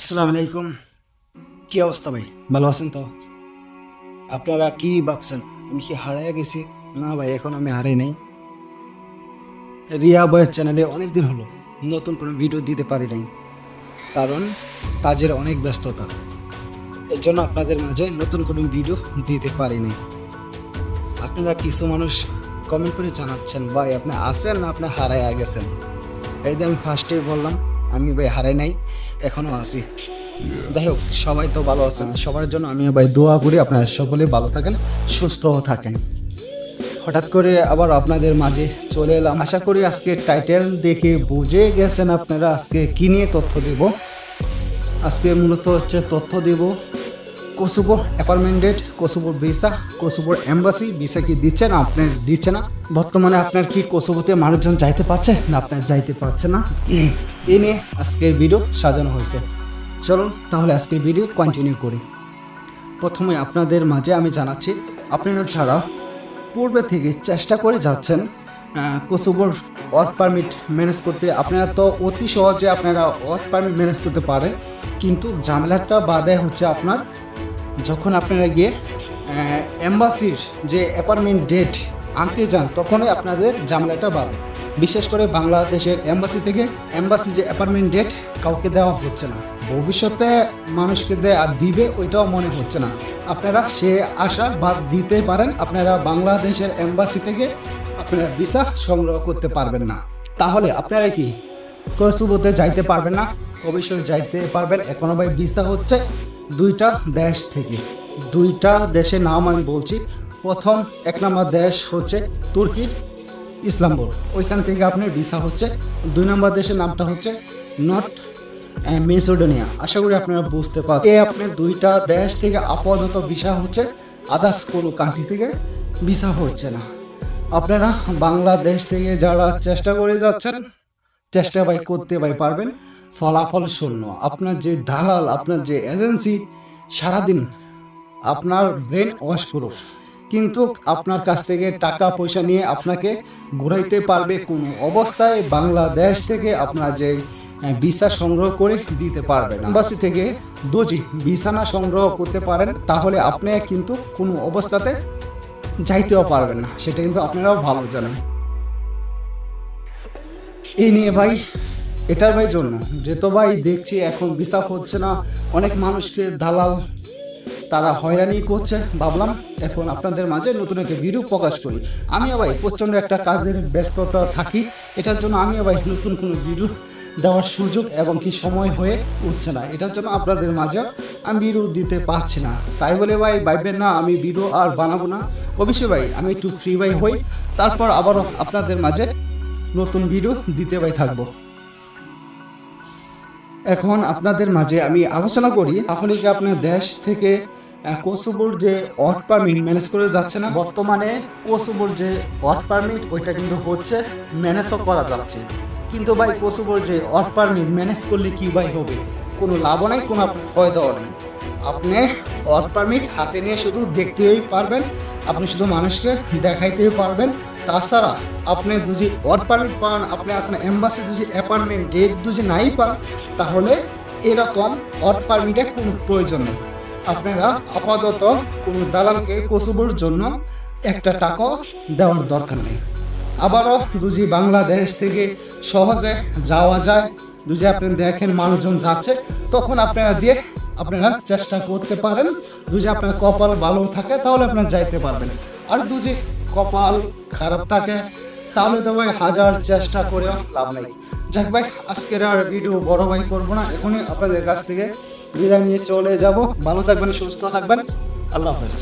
আসসালামু আলাইকুম। কি অবস্থা ভাই? ভালো আছেন তো? আপনারা কি ভাবছেন? আমি কি হারাইয়া গেছি? না ভাই, এখন আমি হারাই নাই। রিয়া বয়ের চ্যানেলে অনেক দিন হলো নতুন কোনো ভিডিও দিতে পারি নাই। কারণ কাজের অনেক ব্যস্ততা। এর জন্য আপনাদের মাঝে নতুন কোনো ভিডিও দিতে পারি নাই। আপনারা কিছু মানুষ কমেন্ট করে জানাচ্ছেন, ভাই আপনি আছেন না আপনি হারাইয়া গেছেন? এই যে আমি ফার্স্টেই বললাম আমি ভাই হারাই নাই, এখনও আছি। যাই হোক সবাই তো ভালো আছেন, সবার জন্য আমি ভাই দোয়া করি আপনারা সকলে ভালো থাকেন, সুস্থ থাকেন। হঠাৎ করে আবার আপনাদের মাঝে চলে এলাম। আশা করি আজকে টাইটেল দেখে বুঝে গেছেন আপনারা আজকে কি নিয়ে তথ্য দেব। আজকে মূলত হচ্ছে তথ্য দেব কোসোভো অ্যাপার্টমেন্টেড কোসোভোর ভিসা কোসোভোর এম্বাসি ভিসা কি দিচ্ছে না আপনি দিচ্ছে না? বর্তমানে আপনার কি কোসোভোতে মানুষজন যাইতে পারছে না আপনার যাইতে পারছে না? এ নিয়ে আজকের ভিডিও সাজানো হয়েছে। চলুন তাহলে আজকের ভিডিও কন্টিনিউ করি। প্রথমে আপনাদের মাঝে আমি জানাচ্ছি আপনারা ছাড়া পূর্বে থেকে চেষ্টা করে যাচ্ছেন আহ, কোসোভোর ওয়ার্ক পারমিট ম্যানেজ করতে আপনারা তো অতি সহজে আপনারা ওয়ার্ক পারমিট ম্যানেজ করতে পারেন কিন্তু ঝামেলাটা বাদে হচ্ছে আপনার যখন আপনারা গিয়ে এম্বাসির যে অ্যাপার্টমেন্ট ডেট আনতে যান, তখনই আপনাদের ঝামেলাটা বাদে বিশেষ করে বাংলাদেশের এম্বাসি থেকে এম্বাসি যে অ্যাপার্টমেন্ট ডেট কাউকে দেওয়া হচ্ছে না। ভবিষ্যতে মানুষকে দেয় আর দিবে, ওইটাও মনে হচ্ছে না। আপনারা সে আশা বাদ দিতে পারেন, আপনারা বাংলাদেশের এম্বাসি থেকে আপনারা ভিসা সংগ্রহ করতে পারবেন না। তাহলে আপনারা কি কসুবোতে যাইতে পারবেন না? অবশ্যই যাইতে পারবেন। এখনও ভাই ভিসা হচ্ছে দুইটা দেশ থেকে। দুইটা দেশের নাম আমি বলছি। প্রথম এক নম্বর দেশ হচ্ছে তুর্কি ইসলামপুর ওইখান থেকে আপনার ভিসা হচ্ছে। দুই নম্বর দেশের নামটা হচ্ছে নর্থ মেসোডোনিয়া। আশা করি আপনারা বুঝতে পারেন এই আপনার দুইটা দেশ থেকে আপাতত ভিসা হচ্ছে। আদার্স কোনো কান্ট্রি থেকে ভিসা হচ্ছে না। আপনারা বাংলাদেশ থেকে যারা চেষ্টা করে যাচ্ছেন, চেষ্টা ভাই করতে ভাই পারবেন। ফলাফল শূন্য। আপনার যে দালাল, আপনার যে এজেন্সি, সারাদিন আপনার ব্রেন করুক কিন্তু আপনার কাছ থেকে টাকা, পয়সা নিয়ে আপনাকে ঘুরাইতে পারবে কোনো অবস্থায়। বাংলাদেশ থেকে আপনার যে ভিসা সংগ্রহ করে দিতে পারবে এম্বাসি থেকে দোজি ভিসা না সংগ্রহ করতে পারেন, তাহলে আপনি কিন্তু কোনো অবস্থাতে যাইতেও পারবেন না। সেটা কিন্তু আপনারাও ভালো জানেন। এই নিয়ে ভাই এটার ভাই জন্য। যে তো ভাই দেখছি এখন বিচার হচ্ছে না, অনেক মানুষকে দালাল তারা হয়রানি করছে, ভাবলাম এখন আপনাদের মাঝে নতুন একটা ভিডিও প্রকাশ করি। আমিও ভাই প্রচণ্ড একটা কাজের ব্যস্ততা থাকি, এটার জন্য আমিও ভাই নতুন কোনো ভিডিও দেওয়ার সুযোগ এবং কি সময় হয়ে উঠছে না। এটার জন্য আপনাদের মাঝে আমি ভিডিও দিতে পারছি না। তাই বলে ভাই ভাইবেন না, আমি ভিডিও আর বানাবো না। অবশ্যই ভাই আমি একটু ফ্রি ভাই হই, তারপর আবারও আপনাদের মাঝে নতুন ভিডিও দিতে ভাই থাকব। এখন আপনাদের মাঝে আমি আলোচনা করি তাহলে কি আপনার দেশ থেকে আহ, কোসোভোর যে ওয়ার্ক পারমিট ম্যানেজ করে যাচ্ছে না বর্তমানে কোসোভোর যে ওয়ার্ক পারমিট ওইটা কিন্তু হচ্ছে ম্যানেজও করা যাচ্ছে। কিন্তু ভাই কোসোভোর যে ওয়ার্ক পারমিট ম্যানেজ করলে কি ভাই হবে? কোনো লাভও নাই কোনো ফয়দাও নেই। আপনি ওয়ার্ক পারমিট হাতে নিয়ে শুধু দেখতেই পারবেন আপনি শুধু মানুষকে দেখাইতেই পারবেন। তাছাড়া আপনি যদি ওয়ার্ক পারমিট পান, আপনি আসলে এম্বাসি যদি অ্যাপার্টমেন্ট ডেট যদি নাই পান, তাহলে এরকম ওয়ার্ক পারমিটের কোনো প্রয়োজন নেই। আপনারা আপাতত কোনো দালালকে কসুবুর জন্য একটা টাকাও দেওয়ার দরকার নেই। আবারও দুজি বাংলাদেশ থেকে সহজে যাওয়া যায় দুজি আপনি দেখেন মানুষজন যাচ্ছে, তখন আপনারা দিয়ে আপনারা চেষ্টা করতে পারেন। দুজি আপনার কপাল ভালো থাকে, তাহলে আপনারা যাইতে পারবেন। আর দুজি কপাল খারাপ থাকে, তাহলে তো ভাই হাজার চেষ্টা করেও লাভ নাই। যাক ভাই, আজকের আর ভিডিও বড় ভাই করব না, এখনই আপনাদের কাছ থেকে বিদায় নিয়ে চলে যাব। ভালো থাকবেন, সুস্থ থাকবেন। আল্লাহ হাফেজ।